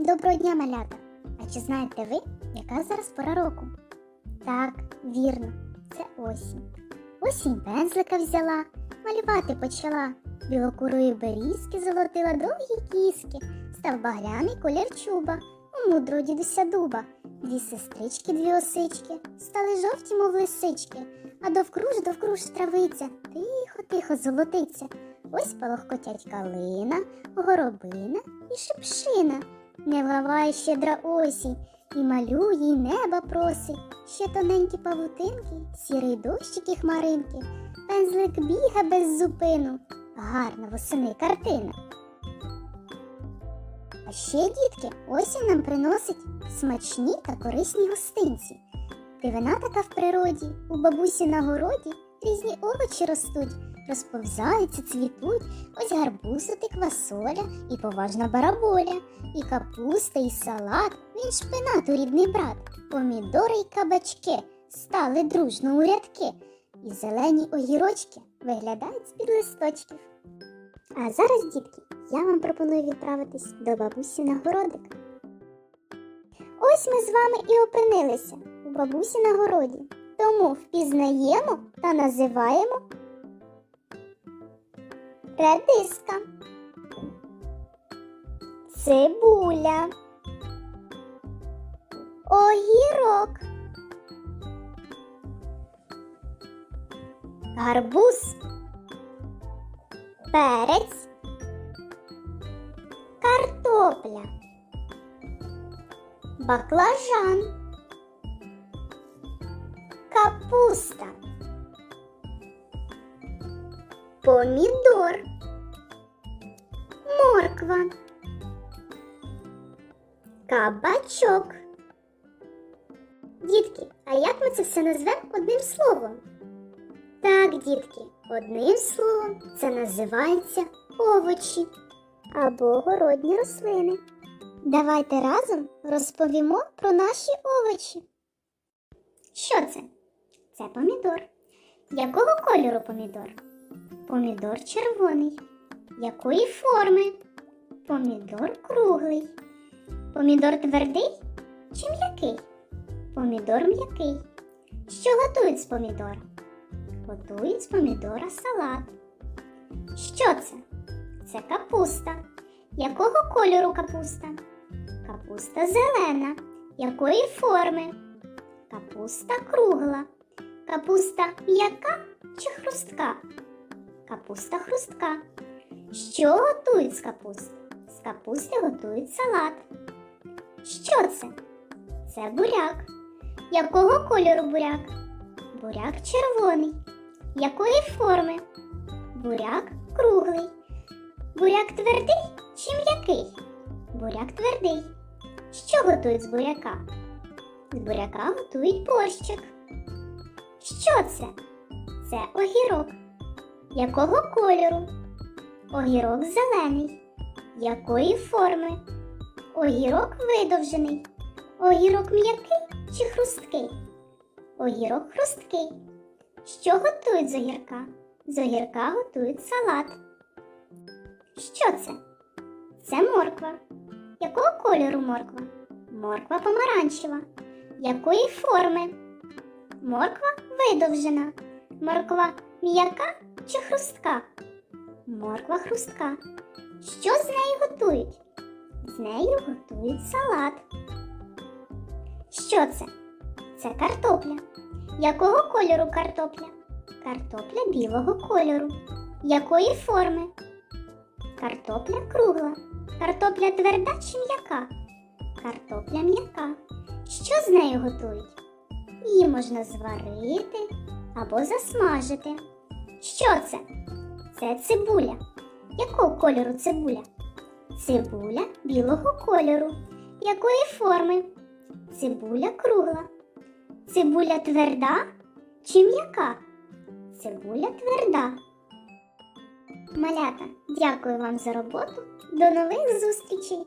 Доброго дня, малята! А чи знаєте ви, яка зараз пора року? Так, вірно, це осінь. Осінь пензлика взяла, малювати почала. Білокурої берізки золотила довгі кіски, став багряний колір чуба, у мудрого дідуся дуба. Дві сестрички, дві осички, стали жовті, мов лисички, а довкруж, довкруж травиця, тихо, тихо золотиться. Ось палохкотять калина, горобина і шипшина. Не вгаває щедра осінь, і малює, і неба просить. Ще тоненькі павутинки, сірий дощик і хмаринки. Пензлик біга без зупину. Гарна восени картина. А ще, дітки, осінь нам приносить смачні та корисні гостинці. Дивина така в природі, у бабусі на городі різні овочі ростуть, розповзаються, цвітуть, ось гарбузик і квасоля, і поважна бараболя, і капуста, і салат, він шпинату рідний брат, помідори й кабачки стали дружно у рядки, і зелені огірочки виглядають з-під листочків. А зараз, дітки, я вам пропоную відправитись до бабусі на городик. Ось ми з вами і опинилися у бабусі на городі. Тому впізнаємо та називаємо редиска, цибуля, огірок, гарбуз, перець, картопля, баклажан, капуста, помідор, морква, кабачок. Дітки, а як ми це все назвемо одним словом? Так, дітки, одним словом це називається овочі або городні рослини. Давайте разом розповімо про наші овочі. Що це? Це помідор. Якого кольору помідор? Помідор червоний. Якої форми? Помідор круглий. Помідор твердий чи м'який? Помідор м'який. Що готують з помідора? Готують з помідора салат. Що це? Це капуста. Якого кольору капуста? Капуста зелена. Якої форми? Капуста кругла. Капуста м'яка чи хрустка? Капуста хрустка. Що готують з капусти? З капусти готують салат. Що це? Це буряк. Якого кольору буряк? Буряк червоний. Якої форми? Буряк круглий. Буряк твердий чи м'який? Буряк твердий. Що готують з буряка? З буряка готують борщик. Що це? Це огірок. Якого кольору? Огірок зелений. Якої форми? Огірок видовжений. Огірок м'який чи хрусткий? Огірок хрусткий. Що готують з огірка? З огірка готують салат. Що це? Це морква. Якого кольору морква? Морква помаранчева. Якої форми? Морква видовжена. Морква м'яка чи хрустка? Морква хрустка. Що з нею готують? З нею готують салат. Що це? Це картопля. Якого кольору картопля? Картопля білого кольору. Якої форми? Картопля кругла. Картопля тверда чи м'яка? Картопля м'яка. Що з нею готують? Її можна зварити або засмажити. Що це? Це цибуля. Якого кольору цибуля? Цибуля білого кольору. Якої форми? Цибуля кругла. Цибуля тверда чи м'яка? Цибуля тверда. Малята, дякую вам за роботу. До нових зустрічей!